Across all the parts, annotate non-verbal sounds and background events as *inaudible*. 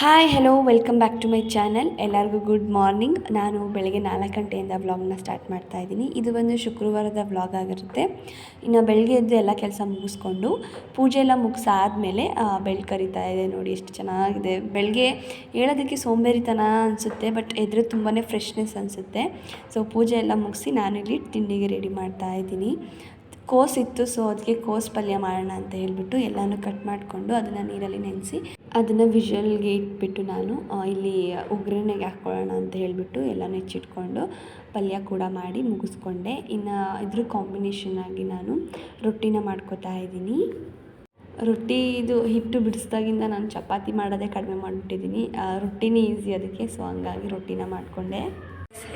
Hi hello welcome back to my channel ಎಲ್ಲರಿಗೂ good morning ನಾನು ಬೆಳಗ್ಗೆ ನಾಲ್ಕು ಗಂಟೆಯಿಂದ ವ್ಲಾಗ್ನ ಸ್ಟಾರ್ಟ್ ಮಾಡ್ತಾ ಇದ್ದೀನಿ. ಇದು ಒಂದು ಶುಕ್ರವಾರದ ವ್ಲಾಗ್ ಆಗಿರುತ್ತೆ. ಇನ್ನು ಬೆಳಗ್ಗೆ ಎದ್ದು ಎಲ್ಲ ಕೆಲಸ ಮುಗಿಸ್ಕೊಂಡು ಪೂಜೆ ಎಲ್ಲ ಮುಗಿಸಾದ್ಮೇಲೆ ಬೆಳ್ ಕರಿತಾ ಇದೆ ನೋಡಿ, ಎಷ್ಟು ಚೆನ್ನಾಗಿದೆ. ಬೆಳಗ್ಗೆ ಹೇಳೋದಕ್ಕೆ ಸೋಂಬೇರಿತನ ಅನಿಸುತ್ತೆ ಬಟ್ ಎದುರು ತುಂಬಾ ಫ್ರೆಶ್ನೆಸ್ ಅನಿಸುತ್ತೆ. ಸೊ ಪೂಜೆ ಎಲ್ಲ ಮುಗಿಸಿ ಇಲ್ಲಿ ತಿಂಡಿಗೆ ರೆಡಿ ಮಾಡ್ತಾ ಇದ್ದೀನಿ. ಕೋಸ್ ಇತ್ತು ಸೊ ಅದಕ್ಕೆ ಕೋಸ್ ಪಲ್ಯ ಮಾಡೋಣ ಅಂತ ಹೇಳಿಬಿಟ್ಟು ಎಲ್ಲನೂ ಕಟ್ ಮಾಡಿಕೊಂಡು ಅದನ್ನು ನೀರಲ್ಲಿ ನೆನೆಸಿ ಅದನ್ನು ವಿಷಲ್ಗೆ ಇಟ್ಬಿಟ್ಟು ನಾನು ಇಲ್ಲಿ ಒಗ್ಗರಣೆಗೆ ಹಾಕ್ಕೊಳ್ಳೋಣ ಅಂತ ಹೇಳಿಬಿಟ್ಟು ಎಲ್ಲನೂ ಹೆಚ್ಚಿಟ್ಕೊಂಡು ಪಲ್ಯ ಕೂಡ ಮಾಡಿ ಮುಗಿಸ್ಕೊಂಡೆ. ಇನ್ನು ಇದ್ರ ಕಾಂಬಿನೇಷನ್ ಆಗಿ ನಾನು ರೊಟ್ಟಿನ ಮಾಡ್ಕೋತಾ ಇದ್ದೀನಿ. ರೊಟ್ಟಿ ಇದು ಹಿಟ್ಟು ಬಿಡಿಸ್ದಾಗಿಂದ ನಾನು ಚಪಾತಿ ಮಾಡೋದೇ ಕಡಿಮೆ ಮಾಡಿಬಿಟ್ಟಿದ್ದೀನಿ. ರೊಟ್ಟಿನೇ ಈಸಿ ಅದಕ್ಕೆ, ಸೊ ಹಂಗಾಗಿ ರೊಟ್ಟಿನ ಮಾಡಿಕೊಂಡೆ.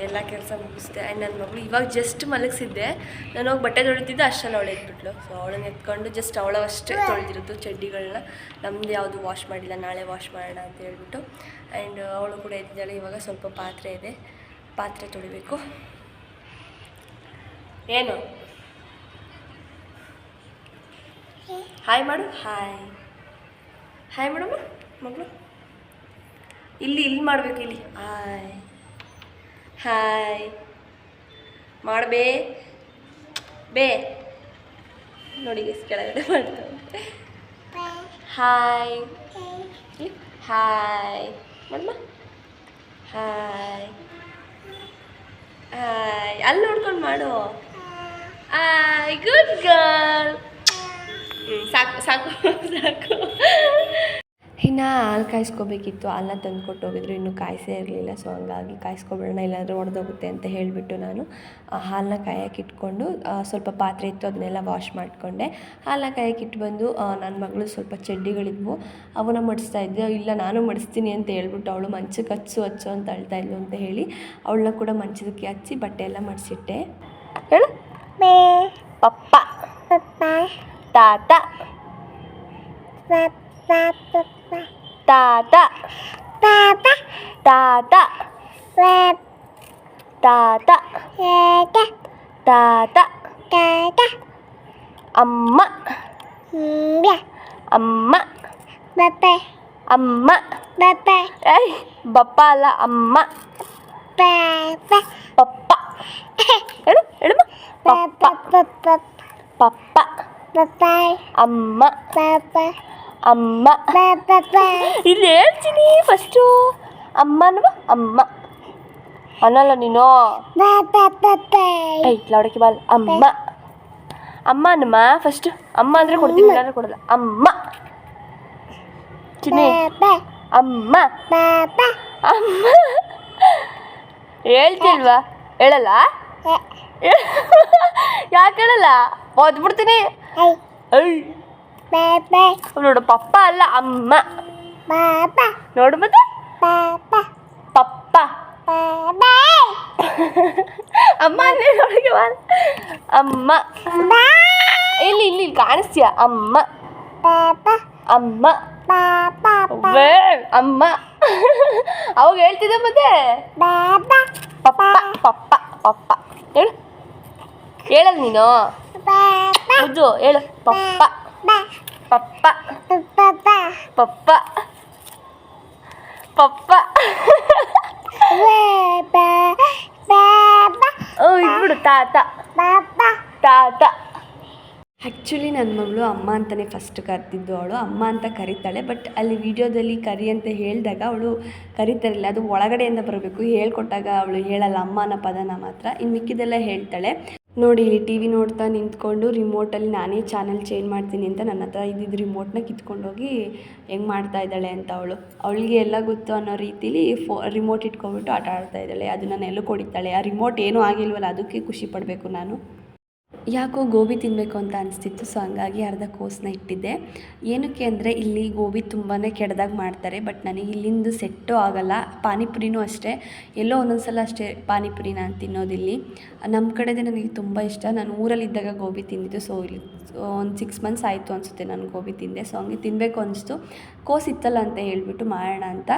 ಎಲ್ಲ ಕೆಲಸ ಮುಗಿಸಿದೆ ಆ್ಯಂಡ್ ನನ್ನ ಮಗಳು ಇವಾಗ ಜಸ್ಟ್ ಮಲಗಿಸಿದ್ದೆ. ನಾನು ಹೋಗಿ ಬಟ್ಟೆ ತೊಳಿತಿದ್ದೆ ಅಷ್ಟರಲ್ಲಿ ಅವಳು ಎತ್ಬಿಟ್ಲು ಸೊ ಅವಳನ್ನ ಎತ್ಕೊಂಡು ಜಸ್ಟ್ ಅವಳವಷ್ಟೇ ತೊಳೆದಿರೋದು ಚಡ್ಡಿಗಳನ್ನ ನಮ್ಮದು ಯಾವುದು ವಾಶ್ ಮಾಡಿಲ್ಲ, ನಾಳೆ ವಾಶ್ ಮಾಡೋಣ ಅಂತ ಹೇಳ್ಬಿಟ್ಟು. ಆ್ಯಂಡ್ ಅವಳು ಕೂಡ ಎದ್ದಿದ್ದಾಳೆ, ಇವಾಗ ಸ್ವಲ್ಪ ಪಾತ್ರೆ ಇದೆ. ಪಾತ್ರೆ ತೊಳಿಬೇಕು. ಏನು? ಹಾಯ್ ಮಾಡು ಹಾಯ್ ಹಾಯ್ ಮಾಡಮ್ಮ ಮಗಳು. ಇಲ್ಲಿ ಇಲ್ಲಿ ಮಾಡಬೇಕು, ಇಲ್ಲಿ. ಹಾಯ್ ಹಾಯ್ ಮಾಡಬೇ ಬೇ. ನೋಡಿ ಕೆಳಗಡೆ ಮಾಡ್ತಾವೆ ಹಾಯ್ ಹಾಯ್ ಮಾಡಮ್ಮ ಹಾಯ್ ಹಾಯ್ ಅಲ್ಲಿ ನೋಡ್ಕೊಂಡು ಮಾಡು. ಹಾಯ್ ಗುಡ್ ಗರ್ಲ್ ಸಾಕು ಸಾಕು *laughs* ಸಾಕು. ಇನ್ನು ಹಾಲು ಕಾಯಿಸ್ಕೋಬೇಕಿತ್ತು ಹಾಲನ್ನ ತಂದು ಕೊಟ್ಟು ಹೋಗಿದ್ರು. ಇನ್ನೂ ಕಾಯಿಸೇ ಇರಲಿಲ್ಲ ಸೊ ಹಂಗಾಗಿ ಕಾಯಿಸ್ಕೊಬಿಡೋಣ ಇಲ್ಲಾಂದರೆ ಒಡೆದೋಗುತ್ತೆ ಅಂತ ಹೇಳಿಬಿಟ್ಟು ನಾನು ಆ ಹಾಲನ್ನ ಕಾಯಕ್ಕೆ ಇಟ್ಕೊಂಡು ಸ್ವಲ್ಪ ಪಾತ್ರೆ ಇತ್ತು ಅದನ್ನೆಲ್ಲ ವಾಶ್ ಮಾಡಿಕೊಂಡೆ. ಹಾಲನ್ನ ಕಾಯಕ್ಕೆ ಇಟ್ಟು ಬಂದು ನನ್ನ ಮಗಳು ಸ್ವಲ್ಪ ಚಡ್ಡಿಗಳಿದ್ವು. ಅವನ್ನ ಮಡಿಸ್ತಾ ಇದ್ದೆ. ಇಲ್ಲ ನಾನು ಮಡಿಸ್ತೀನಿ ಅಂತ ಹೇಳ್ಬಿಟ್ಟು ಅವಳು ಮಂಚಕ್ಕೆ ಹಚ್ಚು ಹಚ್ಚು ಅಂತ ಅಳ್ತಾ ಇದ್ಲು ಅಂತ ಹೇಳಿ ಅವಳನ್ನ ಕೂಡ ಮಂಚದಕ್ಕೆ ಹಚ್ಚಿ ಬಟ್ಟೆ ಎಲ್ಲ ಮಡಿಸಿಟ್ಟೆ. ಹೇಳು. ಪಪ್ಪ. ತಾತ. ತಾತ ತಾತ ತಾತ ತಾತ ಅಮ್ಮ ಅಮ್ಮ ಅಮ್ಮ ಏಯ್ ಬಪ್ಪ ಅಲ್ಲ ಅಮ್ಮ ಪಪ್ಪ ಹೇಳು ಹೇಳಮ್ಮ ಪಪ್ಪ ಪಪ್ಪ ಅಮ್ಮ ಅಮ್ಮ ಇಲ್ಲಿ ಹೇಳ್ತೀನಿ ಫಸ್ಟು ಅಮ್ಮ ಅನ್ನುವ ಅಮ್ಮ ಅನ್ನಲ್ಲ ನೀನು ಏಯ್ ಲೌಡಕ್ಕೆ ಬಾಲ್ ಅಮ್ಮ ಅಮ್ಮ ಅನ್ನಮ್ಮ ಫಸ್ಟ್ ಅಮ್ಮ ಅಂದರೆ ಕೊಡ್ತೀನಿ ಇಲ್ಲಾಂದ್ರೆ ಕೊಡಲ್ಲ ಅಮ್ಮ ಚಿನ್ನಿ ಅಮ್ಮ ಅಮ್ಮ ಹೇಳ್ತಿಲ್ವಾ ಹೇಳಲ್ಲ ಯಾಕೆ ಹೇಳಲ್ಲ ಓದ್ಬಿಡ್ತೀನಿ ಐ ನೋಡು ಪಪ್ಪ ಅಲ್ಲ ಅಮ್ಮ. ನೋಡು ಮತ್ತೆ. ಪಪ್ಪ. ಅಮ್ಮ ಅಂದ್ರೆ ನೋಡಿಗೆ. ಅಮ್ಮ. ಇಲ್ಲಿ ಇಲ್ಲಿ ಕಾಣಿಸ್ತೀಯ? ಅಮ್ಮ. ಅಮ್ಮ. ಅಮ್ಮ. ಅವಾಗ ಹೇಳ್ತಿದ್ದೆ ಮತ್ತೆ. ಪಪ್ಪ ಪಪ್ಪ ಪಪ್ಪ. ಹೇಳು. ಹೇಳಲ್ಲ ನೀನು. ಹೇಳು. ಪಪ್ಪ. ಪಪ್ಪ. ಪಪ್ಪ. ಪಪ್ಪ. ಓ ಇದ್ಬಿಡು ತಾತ. ತಾತ. ಆ್ಯಕ್ಚುಲಿ ನನ್ನ ಮಗಳು ಅಮ್ಮ ಅಂತಲೇ ಫಸ್ಟ್ ಕರೆದಿದ್ದು ಅವಳು. ಅಮ್ಮ ಅಂತ ಕರೀತಾಳೆ ಬಟ್ ಅಲ್ಲಿ ವಿಡಿಯೋದಲ್ಲಿ ಕರಿ ಅಂತ ಹೇಳಿದಾಗ ಅವಳು ಕರಿತಾರಿಲ್ಲ. ಅದು ಒಳಗಡೆಯಿಂದ ಬರಬೇಕು. ಹೇಳ್ಕೊಟ್ಟಾಗ ಅವಳು ಹೇಳಲ್ಲ ಅಮ್ಮ ಅನ್ನೋ ಪದನ ಮಾತ್ರ. ಇನ್ನು ಮಿಕ್ಕಿದೆಲ್ಲ ಹೇಳ್ತಾಳೆ. ನೋಡಿ, ಇಲ್ಲಿ ಟಿ ವಿ ನೋಡ್ತಾ ನಿಂತ್ಕೊಂಡು ರಿಮೋಟಲ್ಲಿ ನಾನೇ ಚಾನಲ್ ಚೇಂಜ್ ಮಾಡ್ತೀನಿ ಅಂತ ನನ್ನ ಹತ್ರ ಇದ್ದಿದ್ದು ರಿಮೋಟ್ನ ಕಿತ್ಕೊಂಡೋಗಿ ಹೆಂಗೆ ಮಾಡ್ತಾ ಇದ್ದಾಳೆ ಅಂತ ಅವಳು. ಅವಳಿಗೆ ಎಲ್ಲ ಗೊತ್ತು ಅನ್ನೋ ರೀತಿಲಿ ಫೋ ರಿಮೋಟ್ ಇಟ್ಕೊಂಡ್ಬಿಟ್ಟು ಆಟ ಆಡ್ತಾ ಇದ್ದಾಳೆ. ಅದನ್ನು ನೆಲ್ಲು ಕೊಡಿತಾಳೆ ಆ ರಿಮೋಟ್ ಏನೂ ಆಗಿಲ್ವಲ್ಲ, ಅದಕ್ಕೆ ಖುಷಿ ಪಡಬೇಕು ನಾನು. ಯಾಕೋ ಗೋಬಿ ತಿನ್ನಬೇಕು ಅಂತ ಅನಿಸ್ತಿತ್ತು ಸೊ ಹಂಗಾಗಿ ಅರ್ಧ ಕೋಸನ್ನ ಇಟ್ಟಿದ್ದೆ. ಏನಕ್ಕೆ ಅಂದರೆ ಇಲ್ಲಿ ಗೋಬಿ ತುಂಬಾ ಕೆಡ್ದಾಗ ಮಾಡ್ತಾರೆ ಬಟ್ ನನಗೆ ಇಲ್ಲಿಂದು ಸೆಟ್ಟು ಆಗಲ್ಲ. ಪಾನಿಪುರಿನೂ ಅಷ್ಟೇ, ಎಲ್ಲೋ ಒಂದೊಂದು ಸಲ ಅಷ್ಟೇ ಪಾನಿಪುರಿ ನಾನು ತಿನ್ನೋದಿಲ್ಲಿ. ನಮ್ಮ ಕಡೆದೇ ನನಗೆ ತುಂಬ ಇಷ್ಟ. ನಾನು ಊರಲ್ಲಿದ್ದಾಗ ಗೋಬಿ ತಿಂದಿದ್ದು ಸೊ ಇಲ್ಲಿ ಒಂದು ಸಿಕ್ಸ್ ಮಂತ್ಸ್ ಆಯಿತು ಅನಿಸುತ್ತೆ ನಾನು ಗೋಬಿ ತಿಂದೆ ಸೊ ಹಂಗೆ ತಿನ್ನಬೇಕು ಅನಿಸ್ತು. ಕೋಸ್ ಇತ್ತಲ್ಲ ಅಂತ ಹೇಳ್ಬಿಟ್ಟು ಮಾಡೋಣ ಅಂತ.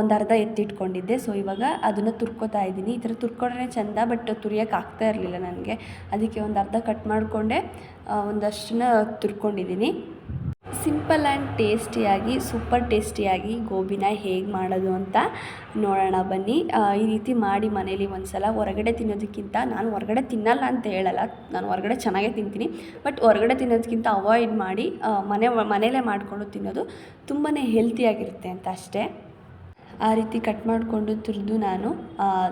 ಒಂದು ಅರ್ಧ ಎತ್ತಿಟ್ಕೊಂಡಿದ್ದೆ. ಸೊ ಇವಾಗ ಅದನ್ನು ತುರ್ಕೋತಾ ಇದ್ದೀನಿ. ಈ ಥರ ತುರ್ಕೊಂಡ್ರೆ ಚೆಂದ ಬಟ್ ತುರಿಯೋಕೆ ಆಗ್ತಾ ಇರಲಿಲ್ಲ ನನಗೆ. ಅದಕ್ಕೆ ಒಂದು ಅರ್ಧ ಕಟ್ ಮಾಡಿಕೊಂಡೆ ಒಂದಷ್ಟನ್ನ ತುರ್ಕೊಂಡಿದ್ದೀನಿ. ಸಿಂಪಲ್ ಆ್ಯಂಡ್ ಟೇಸ್ಟಿಯಾಗಿ ಸೂಪರ್ ಟೇಸ್ಟಿಯಾಗಿ ಗೋಬಿನ ಹೇಗೆ ಮಾಡೋದು ಅಂತ ನೋಡೋಣ ಬನ್ನಿ. ಈ ರೀತಿ ಮಾಡಿ ಮನೇಲಿ ಒಂದು ಸಲ ಹೊರಗಡೆ ತಿನ್ನೋದಕ್ಕಿಂತ ನಾನು ಹೊರಗಡೆ ತಿನ್ನಲ್ಲ ಅಂತ ಹೇಳಲ್ಲ. ನಾನು ಹೊರಗಡೆ ಚೆನ್ನಾಗೇ ತಿಂತೀನಿ. ಬಟ್ ಹೊರಗಡೆ ತಿನ್ನೋದಕ್ಕಿಂತ ಅವಾಯ್ಡ್ ಮಾಡಿ ಮನೆ, ಮನೇಲೇ ಮಾಡಿಕೊಂಡು ತಿನ್ನೋದು ತುಂಬಾ ಹೆಲ್ತಿಯಾಗಿರುತ್ತೆ ಅಂತ ಅಷ್ಟೇ. ಆ ರೀತಿ ಕಟ್ ಮಾಡಿಕೊಂಡು ತುರಿದು ನಾನು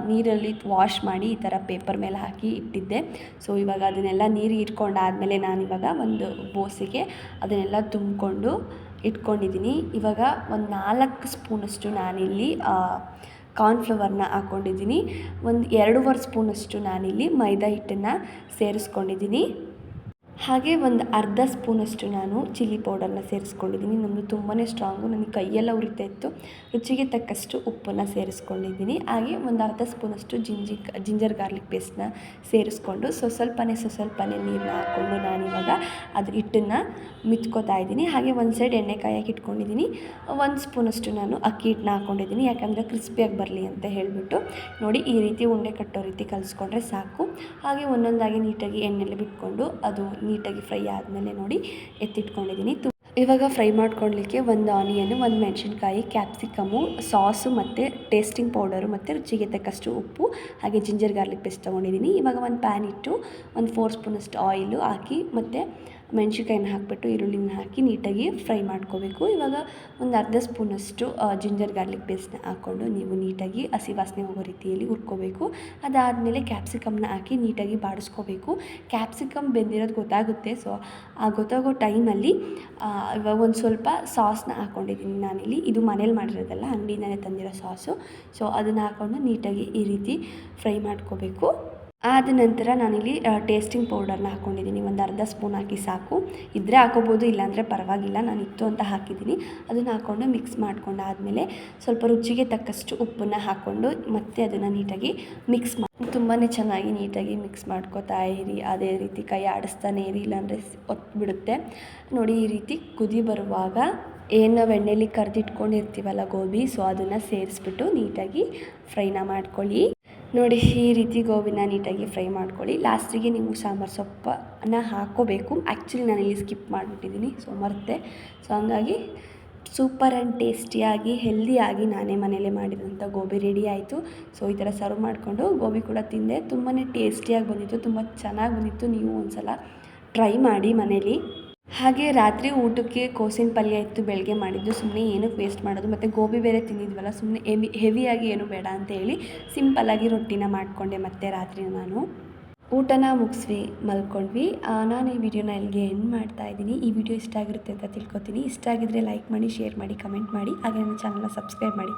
ನೀರಲ್ಲಿ ವಾಶ್ ಮಾಡಿ ಈ ಥರ ಪೇಪರ್ ಮೇಲೆ ಹಾಕಿ ಇಟ್ಟಿದ್ದೆ. ಸೊ ಇವಾಗ ಅದನ್ನೆಲ್ಲ ನೀರು ಇಟ್ಕೊಂಡಾದಮೇಲೆ ನಾನಿವಾಗ ಒಂದು ಬೋಸಿಗೆ ಅದನ್ನೆಲ್ಲ ತುಂಬಿಕೊಂಡು ಇಟ್ಕೊಂಡಿದ್ದೀನಿ. ಇವಾಗ ಒಂದು ನಾಲ್ಕು ಸ್ಪೂನಷ್ಟು ನಾನಿಲ್ಲಿ ಕಾರ್ನ್ಫ್ಲವರ್ನ ಹಾಕ್ಕೊಂಡಿದ್ದೀನಿ ಒಂದು ಎರಡೂವರೆ ಸ್ಪೂನಷ್ಟು ನಾನಿಲ್ಲಿ ಮೈದಾ ಹಿಟ್ಟನ್ನು ಸೇರಿಸ್ಕೊಂಡಿದ್ದೀನಿ. ಹಾಗೆ ಒಂದು ಅರ್ಧ ಸ್ಪೂನಷ್ಟು ನಾನು ಚಿಲ್ಲಿ ಪೌಡರ್ನ ಸೇರಿಸ್ಕೊಂಡಿದ್ದೀನಿ. ನಮ್ಮದು ತುಂಬಾ ಸ್ಟ್ರಾಂಗು ನನಗೆ ಕೈಯೆಲ್ಲ ಉರಿತಾ ಇತ್ತು. ರುಚಿಗೆ ತಕ್ಕಷ್ಟು ಉಪ್ಪನ್ನು ಸೇರಿಸ್ಕೊಂಡಿದ್ದೀನಿ. ಹಾಗೆ ಒಂದು ಅರ್ಧ ಸ್ಪೂನಷ್ಟು ಜಿಂಜಿ ಜಿಂಜರ್ ಗಾರ್ಲಿಕ್ ಪೇಸ್ಟ್ನ ಸೇರಿಸ್ಕೊಂಡು ಸೊ ಸ್ವಲ್ಪನೇ ಸೊ ಸ್ವಲ್ಪನೇ ನೀರನ್ನ ಹಾಕ್ಕೊಂಡು ನಾನಿವಾಗ ಅದು ಹಿಟ್ಟನ್ನು ಮಿತ್ಕೋತಾ ಇದ್ದೀನಿ. ಹಾಗೆ ಒಂದು ಸೈಡ್ ಎಣ್ಣೆ ಕಾಯಕ್ಕೆ ಇಟ್ಕೊಂಡಿದ್ದೀನಿ. ಒಂದು ಸ್ಪೂನಷ್ಟು ನಾನು ಅಕ್ಕಿ ಹಿಟ್ಟನ್ನ ಹಾಕ್ಕೊಂಡಿದ್ದೀನಿ ಯಾಕಂದರೆ ಕ್ರಿಸ್ಪಿಯಾಗಿ ಬರಲಿ ಅಂತ ಹೇಳಿಬಿಟ್ಟು. ನೋಡಿ, ಈ ರೀತಿ ಉಂಡೆ ಕಟ್ಟೋ ರೀತಿ ಕಲಿಸ್ಕೊಂಡ್ರೆ ಸಾಕು. ಹಾಗೆ ಒಂದೊಂದಾಗಿ ನೀಟಾಗಿ ಎಣ್ಣೆಲಿ ಬಿಟ್ಕೊಂಡು ಅದು ನೀಟಾಗಿ ಫ್ರೈ ಆದಮೇಲೆ ನೋಡಿ ಎತ್ತಿಟ್ಕೊಂಡಿದ್ದೀನಿ. ತು ಇವಾಗ ಫ್ರೈ ಮಾಡ್ಕೊಳ್ಲಿಕ್ಕೆ ಒಂದು ಆನಿಯನ್ನು ಒಂದು ಮೆಣಸಿನ್ಕಾಯಿ, ಕ್ಯಾಪ್ಸಿಕಮು, ಸಾಸು ಮತ್ತು ಟೇಸ್ಟಿಂಗ್ ಪೌಡರು ಮತ್ತು ರುಚಿಗೆ ತಕ್ಕಷ್ಟು ಉಪ್ಪು, ಹಾಗೆ ಜಿಂಜರ್ ಗಾರ್ಲಿಕ್ ಪೇಸ್ಟ್ ತೊಗೊಂಡಿದ್ದೀನಿ. ಇವಾಗ ಒಂದು ಪ್ಯಾನ್ ಇಟ್ಟು ಒಂದು ಫೋರ್ ಸ್ಪೂನಷ್ಟು ಆಯಿಲು ಹಾಕಿ ಮತ್ತು ಮೆಣಸಿನ್ಕಾಯಿನ ಹಾಕಿಬಿಟ್ಟು ಈರುಳ್ಳಿನ ಹಾಕಿ ನೀಟಾಗಿ ಫ್ರೈ ಮಾಡ್ಕೋಬೇಕು. ಇವಾಗ ಒಂದು ಅರ್ಧ ಸ್ಪೂನಷ್ಟು ಜಿಂಜರ್ ಗಾರ್ಲಿಕ್ ಪೇಸ್ಟ್ನ ಹಾಕ್ಕೊಂಡು ನೀವು ನೀಟಾಗಿ ಹಸಿ ವಾಸನೆ ಹೋಗೋ ರೀತಿಯಲ್ಲಿ ಹುರ್ಕೋಬೇಕು. ಅದಾದಮೇಲೆ ಕ್ಯಾಪ್ಸಿಕಮ್ನ ಹಾಕಿ ನೀಟಾಗಿ ಬಾಡಿಸ್ಕೋಬೇಕು. ಕ್ಯಾಪ್ಸಿಕಮ್ ಬೆಂದಿರೋದು ಗೊತ್ತಾಗುತ್ತೆ, ಸೊ ಆ ಗೊತ್ತಾಗೋ ಟೈಮಲ್ಲಿ ಇವಾಗ ಒಂದು ಸ್ವಲ್ಪ ಸಾಸ್ನ ಹಾಕ್ಕೊಂಡಿದ್ದೀನಿ ನಾನಿಲ್ಲಿ. ಇದು ಮನೇಲಿ ಮಾಡಿರೋದಲ್ಲ, ಅಂಗಡಿಯಿಂದಲೇ ತಂದಿರೋ ಸಾಸು. ಸೊ ಅದನ್ನು ಹಾಕ್ಕೊಂಡು ನೀಟಾಗಿ ಈ ರೀತಿ ಫ್ರೈ ಮಾಡ್ಕೋಬೇಕು. ಆದ ನಂತರ ನಾನಿಲ್ಲಿ ಟೇಸ್ಟಿಂಗ್ ಪೌಡರ್ನ ಹಾಕ್ಕೊಂಡಿದ್ದೀನಿ ಒಂದು ಅರ್ಧ ಸ್ಪೂನ್ ಹಾಕಿ ಸಾಕು. ಇದ್ದರೆ ಹಾಕೋಬೋದು, ಇಲ್ಲಾಂದರೆ ಪರವಾಗಿಲ್ಲ. ನಾನು ಇತ್ತು ಅಂತ ಹಾಕಿದ್ದೀನಿ. ಅದನ್ನು ಹಾಕ್ಕೊಂಡು ಮಿಕ್ಸ್ ಮಾಡ್ಕೊಂಡಾದಮೇಲೆ ಸ್ವಲ್ಪ ರುಚಿಗೆ ತಕ್ಕಷ್ಟು ಉಪ್ಪನ್ನು ಹಾಕ್ಕೊಂಡು ಮತ್ತೆ ಅದನ್ನು ನೀಟಾಗಿ ಮಿಕ್ಸ್ ಮಾಡಿ ತುಂಬಾ ಚೆನ್ನಾಗಿ ನೀಟಾಗಿ ಮಿಕ್ಸ್ ಮಾಡ್ಕೋತಾ ಇರಿ. ಅದೇ ರೀತಿ ಕೈ ಆಡಿಸ್ತಾನೆ ಇರಿ. ಇಲ್ಲಾಂದರೆ ಒತ್ಬಿಡುತ್ತೆ. ನೋಡಿ, ಈ ರೀತಿ ಕುದಿ ಬರುವಾಗ ಏನು ನಾವು ಕರೆದಿಟ್ಕೊಂಡಿರ್ತೀವಲ್ಲ ಗೋಬಿ, ಸೊ ಅದನ್ನು ಸೇರಿಸ್ಬಿಟ್ಟು ನೀಟಾಗಿ ಫ್ರೈನ ಮಾಡ್ಕೊಳ್ಳಿ. ನೋಡಿ, ಈ ರೀತಿ ಗೋಬಿನ ನೀಟಾಗಿ ಫ್ರೈ ಮಾಡ್ಕೊಳ್ಳಿ. ಲಾಸ್ಟಿಗೆ ನೀವು ಸಾಂಬಾರು ಸೊಪ್ಪನ್ನು ಹಾಕೋಬೇಕು ಆ್ಯಕ್ಚುಲಿ ಇಲ್ಲಿ ಸ್ಕಿಪ್ ಮಾಡಿಬಿಟ್ಟಿದ್ದೀನಿ, ಸೊ ಮರ್ತೆ. ಸೊ ಹಂಗಾಗಿ ಸೂಪರ್ ಆ್ಯಂಡ್ ಟೇಸ್ಟಿಯಾಗಿ, ಹೆಲ್ದಿಯಾಗಿ ನಾನೇ ಮನೇಲೇ ಮಾಡಿದಂಥ ಗೋಬಿ ರೆಡಿ ಆಯಿತು. ಸೊ ಈ ಥರ ಸರ್ವ್ ಮಾಡಿಕೊಂಡು ಗೋಬಿ ಕೂಡ ತಿಂದೆ. ತುಂಬಾ ಟೇಸ್ಟಿಯಾಗಿ ಬಂದಿತ್ತು, ತುಂಬ ಚೆನ್ನಾಗಿ ಬಂದಿತ್ತು. ನೀವು ಒಂದು ಸಲ ಟ್ರೈ ಮಾಡಿ ಮನೇಲಿ. ಹಾಗೆ ರಾತ್ರಿ ಊಟಕ್ಕೆ ಕೋಸಿನ ಪಲ್ಯ ಇತ್ತು ಬೆಳಗ್ಗೆ ಮಾಡಿದ್ದು. ಸುಮ್ಮನೆ ಏನಕ್ಕೆ ವೇಸ್ಟ್ ಮಾಡೋದು. ಮತ್ತು ಗೋಬಿ ಬೇರೆ ತಿಂದಿದ್ವಲ್ಲ ಸುಮ್ಮನೆ ಹೆವಿ, ಹೆವಿಯಾಗಿ ಏನು ಬೇಡ ಅಂತ ಹೇಳಿ ಸಿಂಪಲ್ಲಾಗಿ ರೊಟ್ಟಿನ ಮಾಡಿಕೊಂಡೆ ಮತ್ತೆ ರಾತ್ರಿ ನಾನು. ಊಟನ ಮುಗಿಸ್ವಿ, ಮಲ್ಕೊಂಡ್ವಿ. ನಾನು ಈ ವಿಡಿಯೋನ ಇಲ್ಲಿಗೆ ಎಂಡ್ ಮಾಡ್ತಾ ಇದ್ದೀನಿ. ಈ ವಿಡಿಯೋ ಇಷ್ಟ ಆಗಿರುತ್ತೆ ಅಂತ ತಿಳ್ಕೊತೀನಿ. ಇಷ್ಟ ಆಗಿದ್ರೆ ಲೈಕ್ ಮಾಡಿ ಶೇರ್ ಮಾಡಿ ಕಮೆಂಟ್ ಮಾಡಿ. ಹಾಗೆ ನನ್ನ ಚಾನಲ್ನ ಸಬ್ಸ್ಕ್ರೈಬ್ ಮಾಡಿ.